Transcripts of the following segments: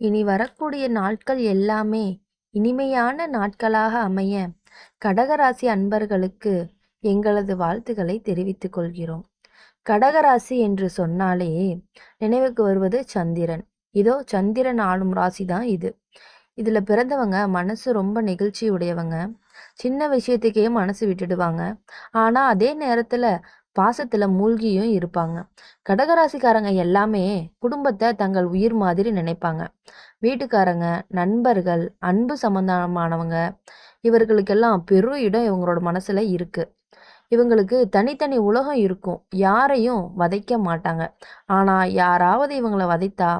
இனி வரக்கூடிய நாட்கள் எல்லாமே இனிமையான நாட்களாக அமைய கடகராசி அன்பர்களுக்கு எங்களது வாழ்த்துக்களை தெரிவித்துக் கொள்கிறோம். கடகராசி என்று சொன்னாலே நினைவுக்கு வருவது சந்திரன். இதோ சந்திரன் ஆளும் ராசி தான் இது. இதில் பிறந்தவங்க மனசு ரொம்ப நெகிழ்ச்சி உடையவங்க சின்ன விஷயத்துக்கே மனசு விட்டுடுவாங்க. ஆனால் அதே நேரத்தில் பாசத்தில் மூழ்கியும் இருப்பாங்க. கடகராசிக்காரங்க எல்லாமே குடும்பத்தை தங்கள் உயிர் மாதிரி நினைப்பாங்க. வீட்டுக்காரங்க நண்பர்கள் அன்பு சம்பந்தமானவங்க இவர்களுக்கெல்லாம் பெரும் இடம் இவங்களோட மனசில் இருக்குது இவங்களுக்கு தனித்தனி உலகம் இருக்கும். யாரையும் வதைக்க மாட்டாங்க. ஆனால் யாராவது இவங்கள வதைத்தா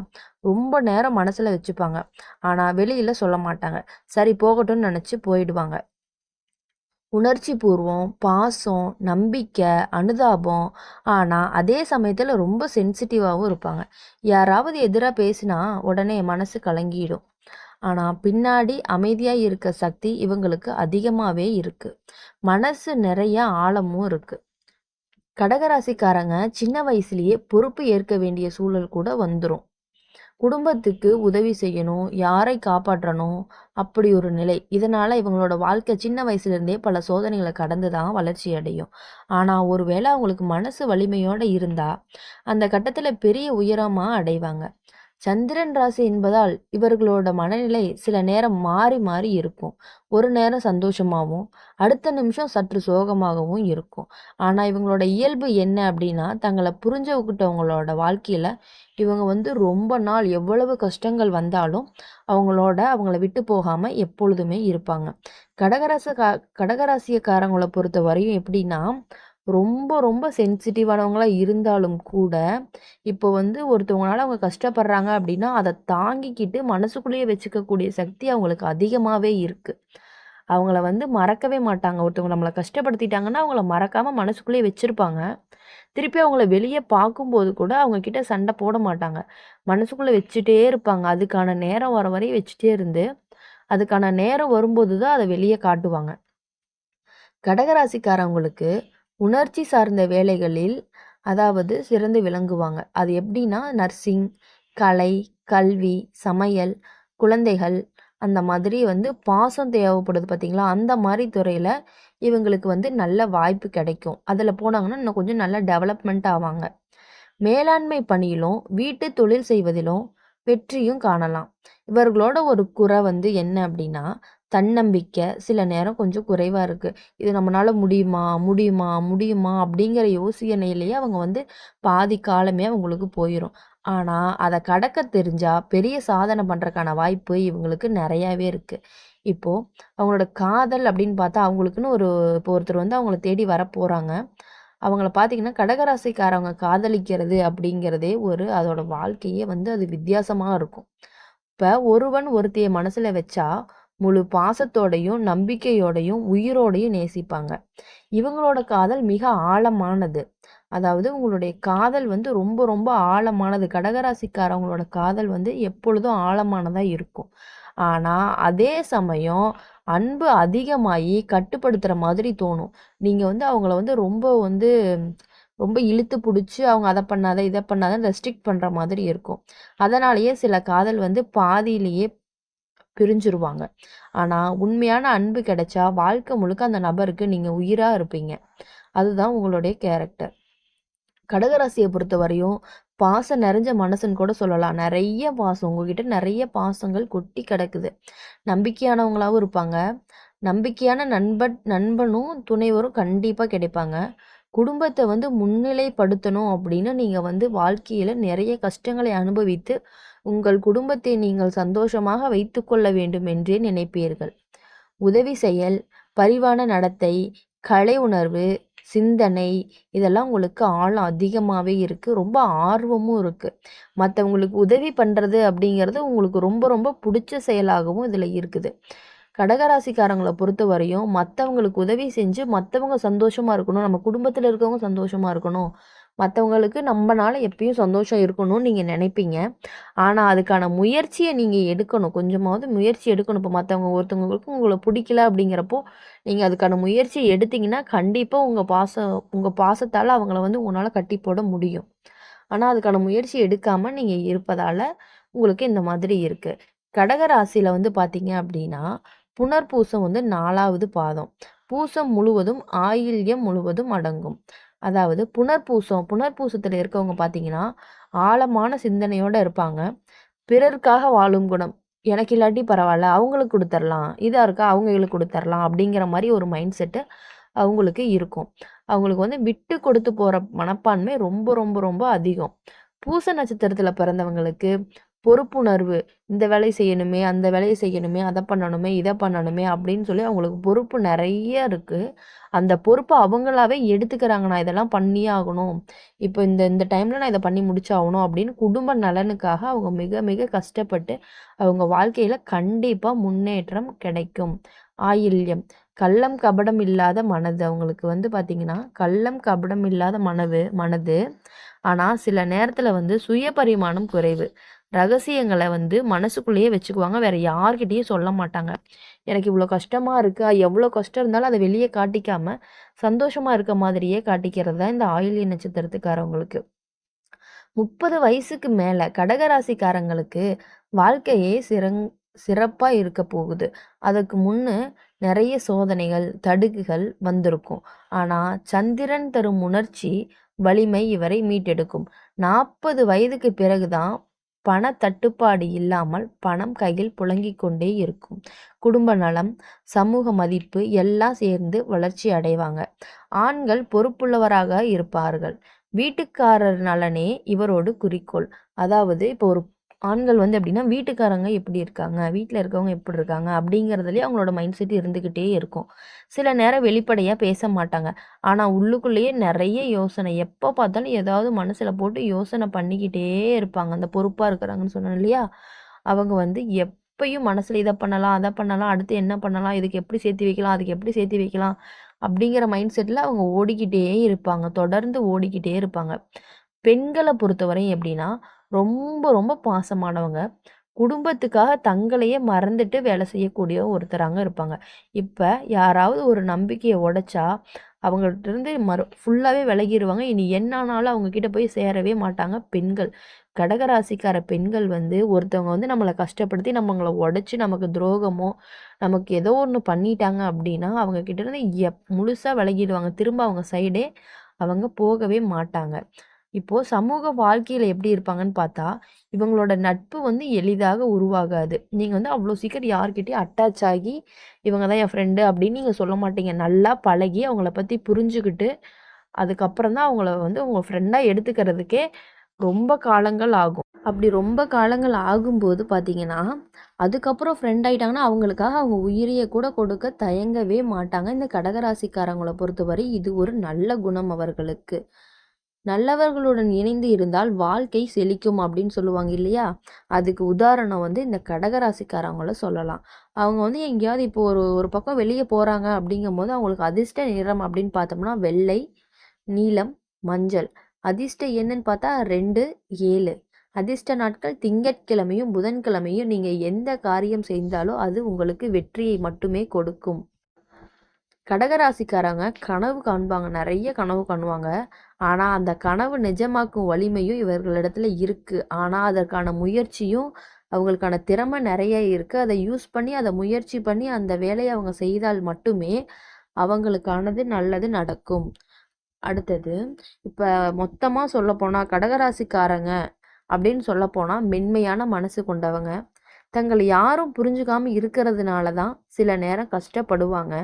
ரொம்ப நேரம் மனசில் வச்சுப்பாங்க. ஆனால் வெளியில் சொல்ல மாட்டாங்க. சரி போகட்டும்னு நினச்சி போயிடுவாங்க. உணர்ச்சி பூர்வம் பாசம் நம்பிக்கை அனுதாபம். ஆனால் அதே சமயத்தில் ரொம்ப சென்சிட்டிவாகவும் இருப்பாங்க. யாராவது எதிராக பேசினா உடனே மனசு கலங்கிடும். ஆனால் பின்னாடி அமைதியாக இருக்க சக்தி இவங்களுக்கு அதிகமாகவே இருக்குது மனசு நிறைய ஆழமும் இருக்குது கடகராசிக்காரங்க சின்ன வயசுலேயே பொறுப்பு ஏற்க வேண்டிய சூழல் கூட வந்துடும் குடும்பத்துக்கு உதவி செய்யணும் யாரை காப்பாற்றணும் அப்படி ஒரு நிலை. இதனால் இவங்களோட வாழ்க்கை சின்ன வயசுலேருந்தே பல சோதனைகளை கடந்து தான் வளர்ச்சி அடையும். ஆனால் ஒருவேளை அவங்களுக்கு மனசு வலிமையோடு இருந்தால் அந்த கட்டத்தில் பெரிய உயரமாக அடைவாங்க. சந்திரன் ராசி என்பதால் இவர்களோட மனநிலை சில நேரம் மாறி மாறி இருக்கும். ஒரு நேரம் சந்தோஷமாகவும் அடுத்த நிமிஷம் சற்று சோகமாகவும் இருக்கும். ஆனால் இவங்களோட இயல்பு என்ன அப்படின்னா தங்களை புரிஞ்சவங்கிட்டவங்களோட வாழ்க்கையில் இவங்க வந்து ரொம்ப நாள் எவ்வளவு கஷ்டங்கள் வந்தாலும் அவங்களோட அவங்கள விட்டு போகாமல் எப்பொழுதுமே இருப்பாங்க. கடகராச கா கடகராசியக்காரங்களை பொறுத்த வரையும் எப்படின்னா ரொம்ப ரொம்ப சென்சிட்டிவானவங்களாக இருந்தாலும் கூட இப்போ வந்து ஒருத்தவங்களால அவங்க கஷ்டப்படுறாங்க அப்படின்னா அதை தாங்கிக்கிட்டு மனசுக்குள்ளேயே வச்சுக்கக்கூடிய சக்தி அவங்களுக்கு அதிகமாகவே இருக்குது அவங்கள வந்து மறக்கவே மாட்டாங்க. ஒருத்தவங்க நம்மளை கஷ்டப்படுத்திட்டாங்கன்னா அவங்கள மறக்காமல் மனசுக்குள்ளேயே வச்சுருப்பாங்க. திருப்பி அவங்கள வெளியே பார்க்கும்போது கூட அவங்க கிட்ட சண்டை போட மாட்டாங்க. மனசுக்குள்ளே வச்சுட்டே இருப்பாங்க. அதுக்கான நேரம் வர வரையும் வச்சுட்டே இருந்து அதுக்கான நேரம் வரும்போது தான் அதை வெளியே காட்டுவாங்க. கடகராசிக்காரவங்களுக்கு உணர்ச்சி சார்ந்த வேலைகளில் அதாவது சிறந்து விளங்குவாங்க. அது எப்படின்னா நர்சிங் கலை கல்வி சமையல் குழந்தைகள் அந்த மாதிரி வந்து பாசம் தேவைப்படுது பார்த்திங்களா அந்த மாதிரி துறையில் இவங்களுக்கு வந்து நல்ல வாய்ப்பு கிடைக்கும். அதில் போனாங்கன்னா இன்னும் கொஞ்சம் நல்லா டெவலப்மெண்ட் ஆவாங்க. மேலாண்மை பணியிலும் வீட்டு தொழில் செய்வதிலும் வெற்றியும் காணலாம். இவர்களோட ஒரு குறை வந்து என்ன அப்படின்னா தன்னம்பிக்கை சில நேரம் கொஞ்சம் குறைவாக இருக்குது இது நம்மளால் முடியுமா முடியுமா முடியுமா அப்படிங்கிற யோசனையிலேயே அவங்க வந்து பாதி காலமே அவங்களுக்கு போயிடும் ஆனால் அதை கடக்க தெரிஞ்சால் பெரிய சாதனை பண்ணுறக்கான வாய்ப்பு இவங்களுக்கு நிறையாவே இருக்குது இப்போது அவங்களோட காதல் அப்படின்னு பார்த்தா அவங்களுக்குன்னு ஒரு இப்போ ஒருத்தர் வந்து அவங்கள தேடி வர போகிறாங்க அவங்கள பார்த்தீங்கன்னா கடகராசிக்காரவங்க காதலிக்கிறது அப்படிங்கிறதே ஒரு அதோட வாழ்க்கையே வந்து அது வித்தியாசமாக இருக்கும். இப்போ ஒருவன் ஒருத்தைய மனசில் வச்சா முழு பாசத்தோடையும் நம்பிக்கையோடையும் உயிரோடையும் நேசிப்பாங்க. இவங்களோட காதல் மிக ஆழமானது. அதாவது உங்களுடைய காதல் வந்து ரொம்ப ரொம்ப ஆழமானது. கடகராசிக்காரவங்களோட காதல் வந்து எப்பொழுதும் ஆழமானதாக இருக்கும். ஆனால் அதே சமயம் அன்பு அதிகமாகி கட்டுப்படுத்துகிற மாதிரி தோணும். நீங்கள் வந்து அவங்கள வந்து ரொம்ப வந்து ரொம்ப இழுத்து பிடிச்சி அவங்க அதை பண்ணாத இதை பண்ணாத ரெஸ்ட்ரிக்ட் பண்ணுற மாதிரி இருக்கும். அதனாலேயே சில காதல் வந்து பாதியிலேயே பிரிஞ்சிருவாங்க. ஆனால் உண்மையான அன்பு கிடைச்சா வாழ்க்கை முழுக்க அந்த நபருக்கு நீங்கள் உயிராக இருப்பீங்க. அதுதான் உங்களுடைய கேரக்டர் கடகராசியை பொறுத்த வரையும் பாசம் நிறைஞ்ச மனசுன்னு கூட சொல்லலாம். நிறைய பாசம் உங்ககிட்ட நிறைய பாசங்கள் கொட்டி கிடக்குது. நம்பிக்கையானவங்களாகவும் இருப்பாங்க. நம்பிக்கையான நண்பன் நண்பனும் துணைவரும் கண்டிப்பாக கிடைப்பாங்க. குடும்பத்தை வந்து முன்னிலைப்படுத்தணும் அப்படின்னு நீங்கள் வந்து வாழ்க்கையில் நிறைய கஷ்டங்களை அனுபவித்து உங்கள் குடும்பத்தை நீங்கள் சந்தோஷமாக வைத்துக்கொள்ள வேண்டும் என்றே நினைப்பீர்கள். உதவி செயல் பரிவான நடத்தை கலை உணர்வு சிந்தனை இதெல்லாம் உங்களுக்கு ஆழம் அதிகமாகவே இருக்குது ரொம்ப ஆர்வமும் இருக்குது மற்றவங்களுக்கு உதவி பண்ணுறது அப்படிங்கிறது உங்களுக்கு ரொம்ப ரொம்ப பிடிச்ச செயலாகவும் இதில் இருக்குது. கடகராசிக்காரங்களை பொறுத்த வரையும் மற்றவங்களுக்கு உதவி செஞ்சு மற்றவங்க சந்தோஷமாக இருக்கணும். நம்ம குடும்பத்தில் இருக்கவங்க சந்தோஷமாக இருக்கணும். மற்றவங்களுக்கு நம்மனால எப்பயும் சந்தோஷம் இருக்கணும்னு நீங்கள் நினைப்பீங்க. ஆனால் அதுக்கான முயற்சியை நீங்கள் எடுக்கணும். கொஞ்சமாவது முயற்சி எடுக்கணும். இப்போ மற்றவங்க ஒருத்தவங்களுக்கு உங்களை பிடிக்கல அப்படிங்கிறப்போ நீங்கள் அதுக்கான முயற்சியை எடுத்தீங்கன்னா கண்டிப்பாக உங்கள் பாசம் உங்கள் பாசத்தால் அவங்கள வந்து உங்களால் கட்டி போட முடியும். ஆனால் அதுக்கான முயற்சி எடுக்காமல் நீங்கள் இருப்பதால் உங்களுக்கு இந்த மாதிரி இருக்குது கடகராசியில் வந்து பார்த்தீங்க அப்படின்னா, புனர்பூசம் வந்து நாலாவது பாதம். பூசம் முழுவதும், ஆயில்யம் முழுவதும் அடங்கும். அதாவது புனர்பூசம் புனர்பூசத்தில் இருக்கவங்க பார்த்தீங்கன்னா, ஆழமான சிந்தனையோடு இருப்பாங்க. பிறருக்காக வாழும் குணம். எனக்கு இல்லாட்டி பரவாயில்ல அவங்களுக்கு கொடுத்துர்லாம் இதாக இருக்கா அவங்களுக்கு கொடுத்துர்லாம் அப்படிங்கிற மாதிரி ஒரு மைண்ட் செட்டு அவங்களுக்கு இருக்கும். அவங்களுக்கு வந்து விட்டு கொடுத்து போகிற மனப்பான்மை ரொம்ப ரொம்ப ரொம்ப அதிகம். பூச நட்சத்திரத்தில் பிறந்தவங்களுக்கு பொறுப்புணர்வு. இந்த வேலையை செய்யணுமே, அந்த வேலையை செய்யணுமே, அதை பண்ணணுமே, இதை பண்ணணுமே அப்படின்னு சொல்லி அவங்களுக்கு பொறுப்பு நிறைய இருக்குது அந்த பொறுப்பை அவங்களாவே எடுத்துக்கிறாங்க. நான் இதெல்லாம் பண்ணியே ஆகணும். இப்போ இந்த இந்த டைமில் நான் இதை பண்ணி முடிச்சாகணும் அப்படின்னு குடும்ப நலனுக்காக அவங்க மிக மிக கஷ்டப்பட்டு அவங்க வாழ்க்கையில் கண்டிப்பாக முன்னேற்றம் கிடைக்கும். ஆயில்யம். கள்ளம், கபடம் இல்லாத மனது. அவங்களுக்கு வந்து பார்த்திங்கன்னா கள்ளம், கபடம் இல்லாத மனவு மனது. ஆனால் சில நேரத்தில் வந்து சுயபரிமாணம் குறைவு. ரகசியங்களை வந்து மனசுக்குள்ளேயே வச்சுக்குவாங்க. வேற யார்கிட்டயும் சொல்ல மாட்டாங்க. எனக்கு இவ்வளோ கஷ்டமாக இருக்கா எவ்வளோ கஷ்டம் இருந்தாலும் அதை வெளியே காட்டிக்காம, சந்தோஷமாக இருக்க மாதிரியே காட்டிக்கிறது தான் இந்த ஆயுளிய நட்சத்திரத்துக்காரவங்களுக்கு. 30 வயசுக்கு மேலே கடக ராசிக்காரங்களுக்கு வாழ்க்கையே சிறங் சிறப்பாக இருக்க போகுது. அதுக்கு முன்ன நிறைய சோதனைகள், தடுக்குகள் வந்திருக்கும். ஆனால் சந்திரன் தரும் உணர்ச்சி வலிமை இவரை மீட்டெடுக்கும். 40 வயதுக்கு பிறகு தான் பண தட்டுப்பாடு இல்லாமல் பணம் கையில் புழங்கிக் கொண்டே இருக்கும். குடும்ப நலம், சமூக மதிப்பு எல்லாம் சேர்ந்து வளர்ச்சி அடைவாங்க. ஆண்கள் பொறுப்புள்ளவராக இருப்பார்கள். வீட்டுக்காரர் நலனே இவரோட குறிக்கோள். அதாவது இப்போ ஒரு ஆண்கள் வந்து எப்படின்னா, வீட்டுக்காரங்க எப்படி இருக்காங்க? வீட்டில் இருக்கவங்க எப்படி இருக்காங்க? அப்படிங்கிறதுலேயே அவங்களோட மைண்ட் செட் இருந்துக்கிட்டே இருக்கும். சில நேரம் வெளிப்படையாக பேச மாட்டாங்க. ஆனால் உள்ளுக்குள்ளேயே நிறைய யோசனை. எப்போ பார்த்தாலும் ஏதாவது மனசில் போட்டு யோசனை பண்ணிக்கிட்டே இருப்பாங்க. அந்த பொறுப்பாக இருக்கிறாங்கன்னு சொன்னோம் இல்லையா? அவங்க வந்து எப்பயும் மனசில் இதை பண்ணலாம், அதை பண்ணலாம், அடுத்து என்ன பண்ணலாம்? இதுக்கு எப்படி சேர்த்து வைக்கலாம்? அதுக்கு எப்படி சேர்த்து வைக்கலாம்? அப்படிங்கிற மைண்ட் செட்டில் அவங்க ஓடிக்கிட்டே இருப்பாங்க. தொடர்ந்து ஓடிக்கிட்டே இருப்பாங்க. பெண்களை பொறுத்தவரையும் எப்படின்னா, ரொம்ப ரொம்ப பாசமானவங்க. குடும்பத்துக்காக தங்களையே மறந்துட்டு வேலை செய்யக்கூடிய ஒருத்தராங்க இருப்பாங்க. இப்போ யாராவது ஒரு நம்பிக்கையை உடைச்சா, அவங்கள்ட்ட இருந்து மறு ஃபுல்லாகவே விலகிடுவாங்க இனி என்ன ஆனாலும் போய் சேரவே மாட்டாங்க பெண்கள். கடக ராசிக்கார பெண்கள் வந்து ஒருத்தவங்க வந்து நம்மளை கஷ்டப்படுத்தி நம்மங்கள உடச்சி நமக்கு துரோகமோ, நமக்கு ஏதோ ஒன்று பண்ணிட்டாங்க அப்படின்னா, அவங்க கிட்டேருந்து எப் முழுசாக விலகிடுவாங்க. திரும்ப அவங்க சைடே அவங்க போகவே மாட்டாங்க. இப்போ சமூக வாழ்க்கையில் எப்படி இருப்பாங்கன்னு பார்த்தா, இவங்களோட நட்பு வந்து எளிதாக உருவாகாது. நீங்கள் வந்து அவ்வளோ சீக்கிரம் யார்கிட்டயும் அட்டாச் ஆகி, இவங்க தான் என் ஃப்ரெண்டு அப்படின்னு நீங்கள் சொல்ல மாட்டீங்க. நல்லா பழகி அவங்கள பற்றி புரிஞ்சுக்கிட்டு அதுக்கப்புறம் தான் அவங்கள வந்து உங்கள் ஃப்ரெண்டாக எடுத்துக்கிறதுக்கே ரொம்ப காலங்கள் ஆகும். அப்படி ரொம்ப காலங்கள் ஆகும்போது பார்த்தீங்கன்னா, அதுக்கப்புறம் ஃப்ரெண்ட் ஆகிட்டாங்கன்னா அவங்களுக்காக அவங்க உயிரியை கூட கொடுக்க தயங்கவே மாட்டாங்க. இந்த கடகராசிக்காரங்களை பொறுத்தவரை இது ஒரு நல்ல குணம் அவர்களுக்கு. நல்லவர்களுடன் இணைந்து இருந்தால் வாழ்க்கை செழிக்கும் அப்படின்னு சொல்லுவாங்க இல்லையா? அதுக்கு உதாரணம் வந்து இந்த கடகராசிக்காரங்கள சொல்லலாம். அவங்க வந்து எங்கேயாவது இப்போ ஒரு ஒரு பக்கம் வெளியே போகிறாங்க அப்படிங்கும் அப்படிங்கும்போது, அவங்களுக்கு அதிர்ஷ்ட நிறம் அப்படின்னு பார்த்தோம்னா, வெள்ளை, நீலம், மஞ்சள். அதிர்ஷ்ட என்னன்னு பார்த்தா 2, 7. அதிர்ஷ்ட நாட்கள் திங்கட்கிழமையும், புதன்கிழமையும் நீங்கள் எந்த காரியம் செய்தாலோ அது உங்களுக்கு வெற்றியை மட்டுமே கொடுக்கும். கடகராசிக்காரங்க கனவு காண்பாங்க. நிறைய கனவு காணுவாங்க. ஆனால் அந்த கனவு நிஜமாக்கும் வலிமையும் இவர்களிடத்துல இருக்குது ஆனால் அதற்கான முயற்சியும், அவங்களுக்கான திறமை நிறைய இருக்குது அதை யூஸ் பண்ணி, அதை முயற்சி பண்ணி அந்த வேலையை அவங்க செய்தால் மட்டுமே அவங்களுக்கானது நல்லது நடக்கும். அடுத்தது, இப்போ மொத்தமாக சொல்லப்போனால் கடகராசிக்காரங்க அப்படின்னு சொல்லப்போனால் மென்மையான மனசு கொண்டவங்க. தங்களை யாரும் புரிஞ்சுக்காம இருக்கிறதுனால தான் சில நேரம் கஷ்டப்படுவாங்க.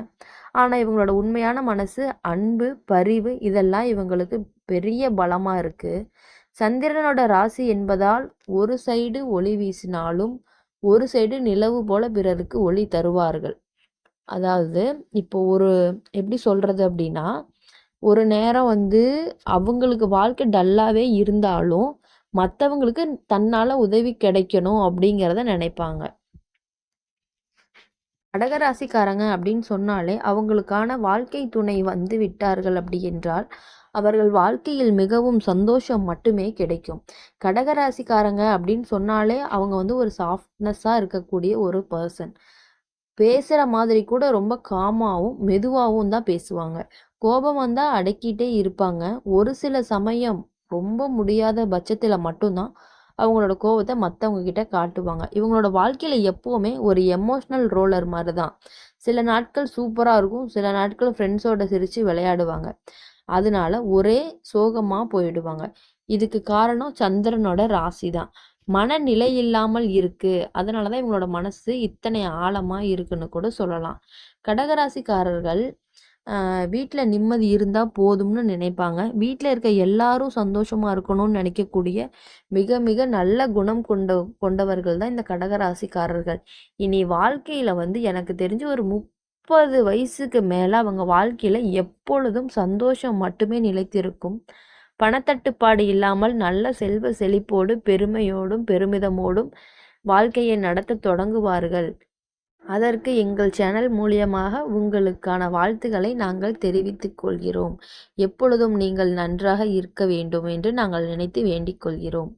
ஆனால் இவங்களோட உண்மையான மனசு அன்பு, பரிவு இதெல்லாம் இவங்களுக்கு பெரிய பலமாக இருக்குது சந்திரனோட ராசி என்பதால் ஒரு சைடு ஒளி வீசினாலும், ஒரு சைடு நிலவு போல பிறருக்கு ஒளி தருவார்கள். அதாவது இப்போ ஒரு எப்படி சொல்கிறது அப்படின்னா, ஒரு நேரம் வந்து அவங்களுக்கு வாழ்க்கை டல்லாகவே இருந்தாலும், மற்றவங்களுக்கு தன்னால் உதவி கிடைக்கணும் அப்படிங்கிறத நினைப்பாங்க. கடக ராசிக்காரங்க அப்படின்னு சொன்னாலே, அவங்களுக்கான வாழ்க்கை துணை வந்து விட்டார்கள் அப்படி என்றால், அவர்கள் வாழ்க்கையில் மிகவும் சந்தோஷம் மட்டுமே கிடைக்கும். கடக ராசிக்காரங்க அப்படின்னு சொன்னாலே, அவங்க வந்து ஒரு சாஃப்ட்னஸ்ஸாக இருக்கக்கூடிய ஒரு பர்சன் பேசுகிற மாதிரி கூட ரொம்ப காமாவும், மெதுவாகவும் தான் பேசுவாங்க. கோபம் வந்தால் அடக்கிட்டே இருப்பாங்க. ஒரு சில சமயம் ரொம்ப முடியாத பட்சத்தில் மட்டும்தான் அவங்களோட கோவத்தை மற்றவங்க கிட்ட காட்டுவாங்க. இவங்களோட வாழ்க்கையில் எப்போவுமே ஒரு எமோஷ்னல் ரோலர் மாதிரி தான் சில நாட்கள் சூப்பராக இருக்கும் சில நாட்கள் ஃப்ரெண்ட்ஸோட சிரித்து விளையாடுவாங்க. அதனால ஒரே சோகமாக போயிடுவாங்க. இதுக்கு காரணம் சந்திரனோட ராசி தான் மனநிலை இல்லாமல் இருக்கு. அதனால தான் இவங்களோட மனசு இத்தனை ஆழமாக இருக்குன்னு கூட சொல்லலாம். கடகராசிக்காரர்கள் வீட்டில் நிம்மதி இருந்தால் போதும்னு நினைப்பாங்க. வீட்டில் இருக்க எல்லாரும் சந்தோஷமாக இருக்கணும்னு நினைக்கக்கூடிய மிக மிக நல்ல குணம் கொண்ட கொண்டவர்கள் தான் இந்த கடகராசிக்காரர்கள். இனி வாழ்க்கையில் வந்து எனக்கு தெரிஞ்சு ஒரு முப்பது வயசுக்கு மேலே அவங்க வாழ்க்கையில் எப்பொழுதும் சந்தோஷம் மட்டுமே நிலைத்திருக்கும். பணத்தட்டுப்பாடு இல்லாமல் நல்ல செல்வ செழிப்போடு பெருமையோடும் பெருமிதமோடும் வாழ்க்கையை நடத்த தொடங்குவார்கள். அதற்கு எங்கள் சேனல் மூலியமாக உங்களுக்கான வாழ்த்துக்களை நாங்கள் தெரிவித்துக் கொள்கிறோம். எப்பொழுதும் நீங்கள் நன்றாக இருக்க வேண்டும் என்று நாங்கள் நினைத்து வேண்டிக் கொள்கிறோம்.